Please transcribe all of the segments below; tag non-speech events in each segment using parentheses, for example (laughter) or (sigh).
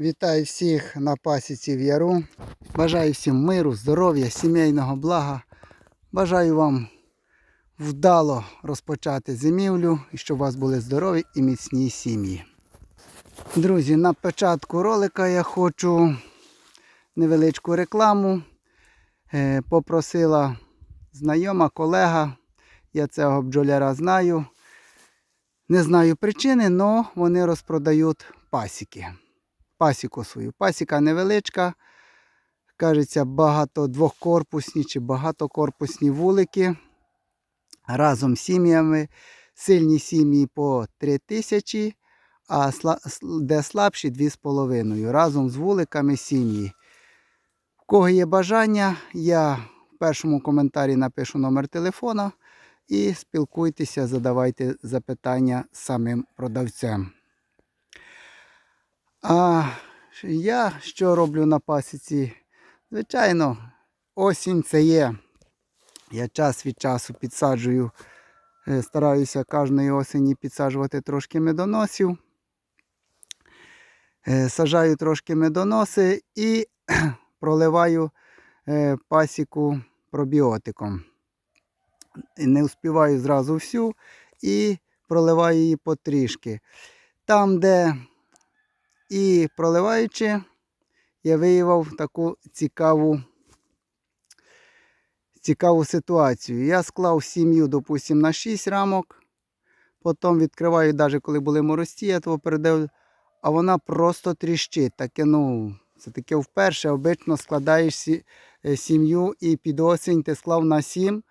Вітаю всіх на пасіці в Яру. Бажаю всім миру, здоров'я, сімейного блага. Бажаю вам вдало розпочати зимівлю і щоб у вас були здорові і міцні сім'ї. Друзі, на початку ролика я хочу невеличку рекламу. Е, Попросила знайома колега, я цього бджоляра знаю. Не знаю причини, але вони розпродають пасіки. Пасіку свою. Пасіка невеличка. Кажеться, багато двохкорпусні чи багатокорпусні вулики. Разом з сім'ями. Сильні сім'ї по 3 тисячі, а де слабші 2,5. Разом з вуликами сім'ї. В кого є бажання, я в першому коментарі напишу номер телефона і спілкуйтеся, задавайте запитання самим продавцем. А я що роблю на пасіці? Звичайно, осінь це є. Я час від часу підсаджую, е, стараюся кожної осені підсаджувати трошки медоносів. Е, Сажаю трошки медоноси і (clears throat) проливаю е, пасіку пробіотиком. Не успіваю зразу всю і проливаю її потрішки. Там, де і проливаючи, я виявив таку цікаву, цікаву ситуацію. Я склав сім'ю, допустимо, на 6 рамок. Потім відкриваю, навіть коли були морозці, я того передав, а вона просто тріщить. Таке, ну, це таке вперше. Обично складаєш е, сім'ю і під осінь ти склав на 7,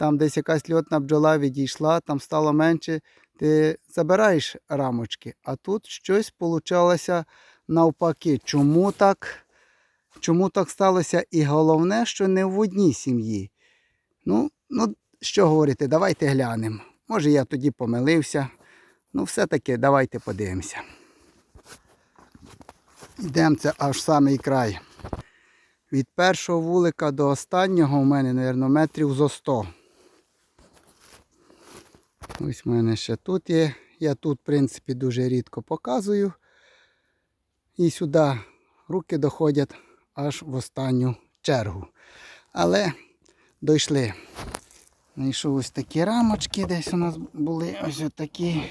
там десь якась льотна бджола відійшла, там стало менше, ти забираєш рамочки. А тут щось получалося навпаки. Чому так? Чому так сталося? І головне, що не в одній сім'ї. Ну, ну що говорити, давайте глянемо. Може я тоді помилився. Ну, все-таки давайте подивимося. Йдемо це аж самий край. Від першого вулика до останнього у мене, мабуть, метрів зо 100. Ось в мене ще тут є. Я тут, в принципі, дуже рідко показую. І сюди руки доходять аж в останню чергу. Але дійшли. Знайшов ось такі рамочки, десь у нас були ось такі.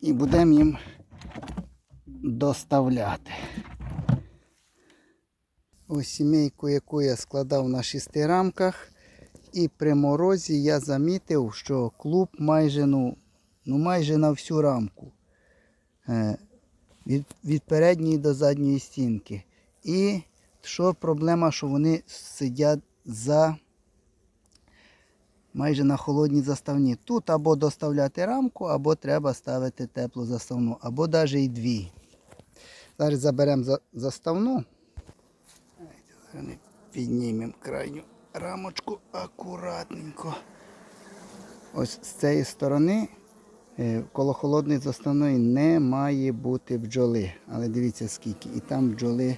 І будемо їм доставляти. Ось сімейку, яку я складав на шести рамках. І при морозі я замітив, що клуб майже, ну, ну майже на всю рамку. Е, від, від передньої до задньої стінки. І що проблема, що вони сидять за майже на холодній заставні. Тут або доставляти рамку, або треба ставити теплу заставну, або навіть і дві. Зараз заберемо заставну. Піднімемо крайню рамочку акуратненько. Ось з цієї сторони е, коло холодної заставної не має бути бджоли. Але дивіться скільки. І там бджоли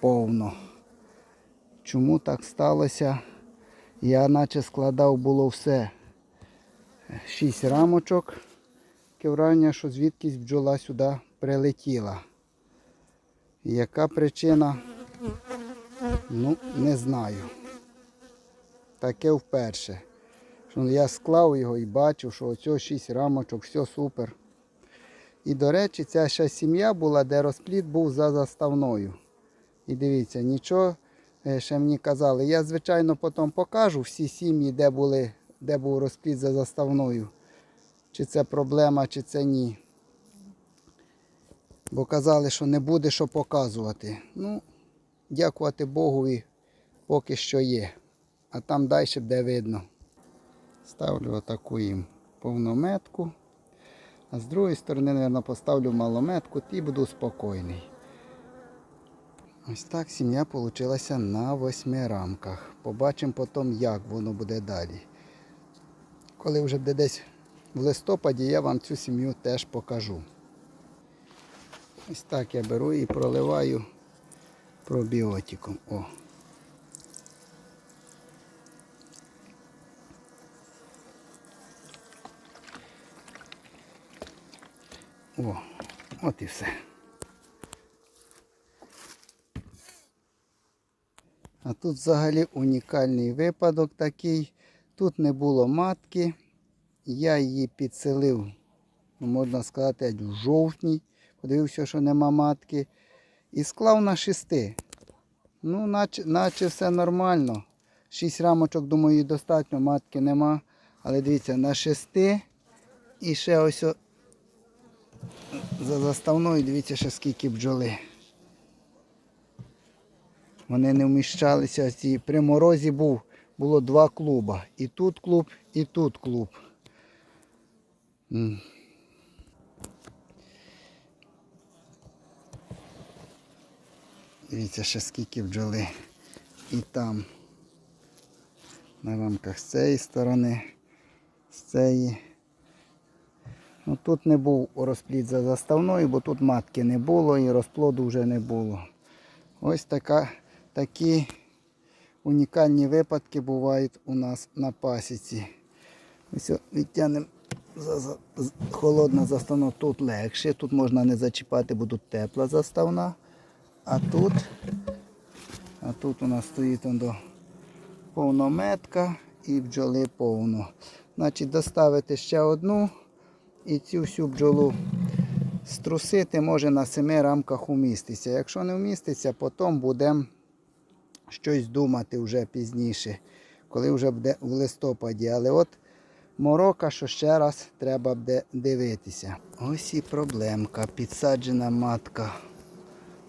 повно. Чому так сталося? Я наче складав було все. Шість рамочок. Таке що звідкись бджола сюди прилетіла. Яка причина? Ну, не знаю. Таке вперше. Я склав його і бачив, що оцього 6 рамочок, все супер. І, до речі, ця ще сім'я була, де розплід був за заставною. І дивіться, нічого е, ще мені казали. Я, звичайно, потім покажу всі сім'ї, де, були, де був розплід за заставною. Чи це проблема, чи це ні. Бо казали, що не буде що показувати. Ну, дякувати Богові, поки що є. А там далі буде видно. Ставлю отаку їм повнометку. А з другої сторони, мабуть, поставлю малометку і буду спокійний. Ось так сім'я вийшла на восьми рамках. Побачимо потім, як воно буде далі. Коли вже буде десь в листопаді, я вам цю сім'ю теж покажу. Ось так я беру і проливаю пробіотиком. О. О, от і все. А тут взагалі унікальний випадок такий. Тут не було матки. Я її підселив, ну, можна сказати, в жовтній. Подивився, що нема матки. І склав на шести. Ну, наче наче все нормально. Шість рамочок, думаю, достатньо, матки нема. Але дивіться, на шести. І ще ось за заставною, дивіться, ще скільки бджоли. Вони не вміщалися. Ці при морозі був, було два клуба. І тут клуб, і тут клуб. Дивіться, ще скільки бджоли. І там. На рамках з цієї сторони, з цієї. Ну, тут не був розплід за заставною, бо тут матки не було і розплоду вже не було. Ось така, такі унікальні випадки бувають у нас на пасіці. Ось відтягнемо за, за, холодна заставна тут легше. Тут можна не зачіпати, бо тут тепла заставна. А тут, а тут у нас стоїть до повнометка і бджоли повно. Значить, доставити ще одну і цю всю бджолу струсити може на семи рамках уміститься. Якщо не вміститься, потім будемо щось думати вже пізніше, коли вже буде в листопаді. Але от морока, що ще раз треба буде дивитися. Ось і проблемка. Підсаджена матка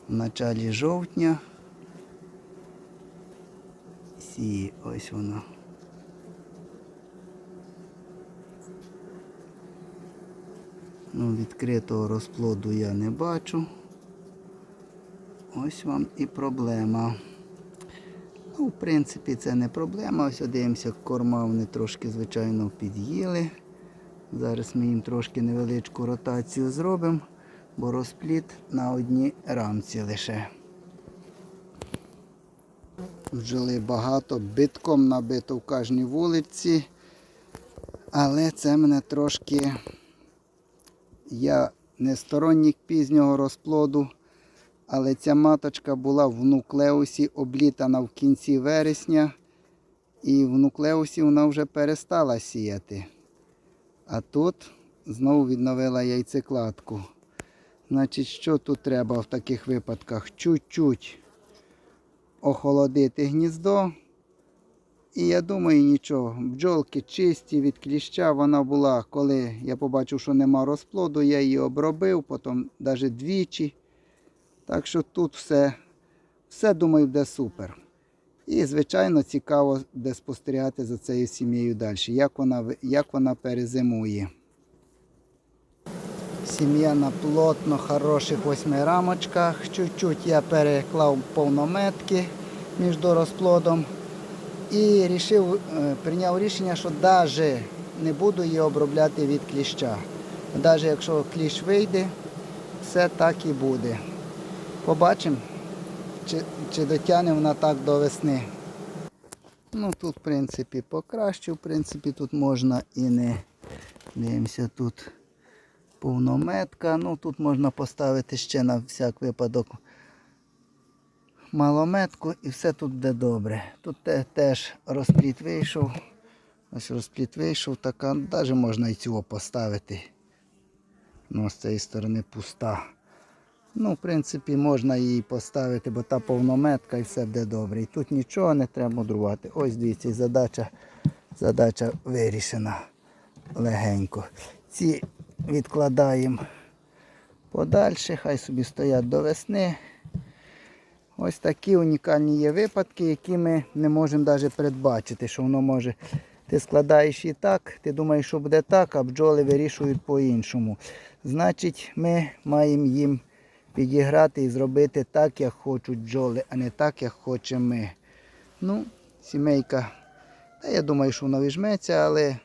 в началі жовтня. Сі, ось вона. Ну, відкритого розплоду я не бачу. Ось вам і проблема. Ну, в принципі, це не проблема. Ось дивимося, корма вони трошки, звичайно, під'їли. Зараз ми їм трошки невеличку ротацію зробимо, бо розпліт на одній рамці лише. Бджоли багато, битком набито в кожній вулиці. Але це мене трошки. Я не сторонник пізнього розплоду, але ця маточка була в нуклеусі облітана в кінці вересня, і в нуклеусі вона вже перестала сіяти. А тут знову відновила яйцекладку. Значить, що тут треба в таких випадках? Чуть-чуть охолодити гніздо. І я думаю, нічого. Бджолки чисті від кліща вона була, коли я побачив, що нема розплоду, я її обробив, потім навіть двічі. Так що тут все, все думаю, буде супер. І, звичайно, цікаво буде спостерігати за цією сім'єю далі, як вона, як вона перезимує. Сім'я на плотно хороших восьми рамочках. Чуть-чуть я переклав повнометки між розплодом. І рішив, е, прийняв рішення, що навіть не буду її обробляти від кліща. Навіть якщо кліщ вийде, все так і буде. Побачимо, чи, чи дотягне вона так до весни. Ну тут, в принципі, покраще, в принципі, тут можна і не дивимося тут повнометка. Ну тут можна поставити ще на всяк випадок малометку і все тут буде добре. Тут те- теж розпліт вийшов. Ось розпліт вийшов, така, навіть можна і цього поставити. Ну, з цієї сторони пуста. Ну, в принципі, можна її поставити, бо та повнометка і все буде добре. І тут нічого не треба мудрувати. Ось дивіться, задача, задача вирішена легенько. Ці відкладаємо подальше, хай собі стоять до весни. Ось такі унікальні є випадки, які ми не можемо навіть передбачити, що воно може. Ти складаєш і так, ти думаєш, що буде так, а бджоли вирішують по-іншому. Значить, ми маємо їм підіграти і зробити так, як хочуть бджоли, а не так, як хочемо ми. Ну, сімейка, та я думаю, що вона віжметься, але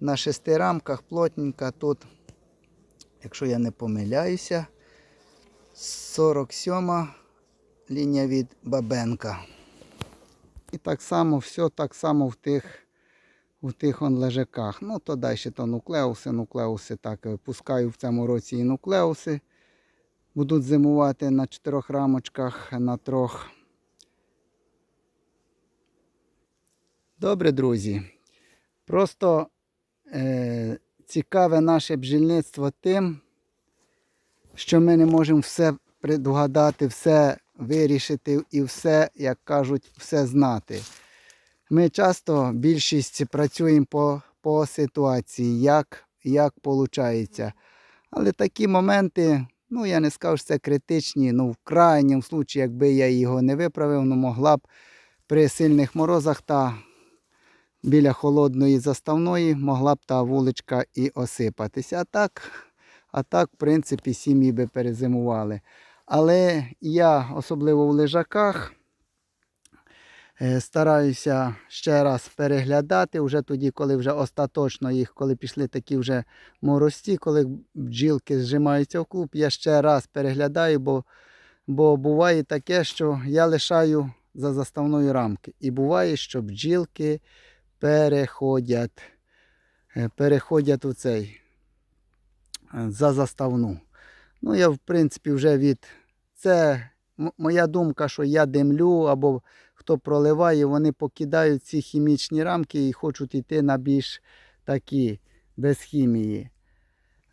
на шести рамках плотненька тут, якщо я не помиляюся, 47 лінія від Бабенка. І так само все так само в тих, в тих он лежаках. Ну, то далі то нуклеуси, нуклеуси так випускаю в цьому році і нуклеуси. Будуть зимувати на чотирьох рамочках, на трьох. Добре, друзі. Просто е, цікаве наше бджільництво тим, що ми не можемо все предугадати, все вирішити і все, як кажуть, все знати. Ми часто більшість працюємо по, по ситуації, як, як виходить. Але такі моменти, ну я не скажу, що це критичні, ну в крайньому случаї, якби я його не виправив, ну могла б при сильних морозах та біля холодної заставної могла б та вуличка і осипатися. А так, а так, в принципі, сім'ї би перезимували. Але я, особливо в лежаках, е, стараюся ще раз переглядати, вже тоді, коли вже остаточно їх, коли пішли такі вже морозці, коли бджілки зжимаються в клуб, я ще раз переглядаю, бо, бо буває таке, що я лишаю за заставною рамки. І буває, що бджілки переходять, е, переходять у цей е, за заставну. Ну, я, в принципі, вже від. Це моя думка, що я димлю або хто проливає, вони покидають ці хімічні рамки і хочуть йти на більш такі без хімії.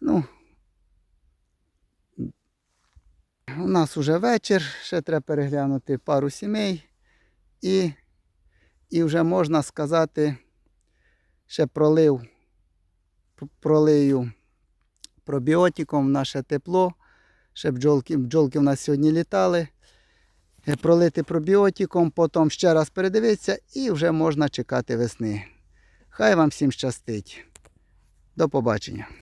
Ну, у нас вже вечір, ще треба переглянути пару сімей. І, і вже можна сказати, ще пролив, пролию пробіотиком в наше тепло. Ще бджолки, бджолки в нас сьогодні літали. Е, Пролити пробіотиком, потім ще раз передивитися і вже можна чекати весни. Хай вам всім щастить. До побачення.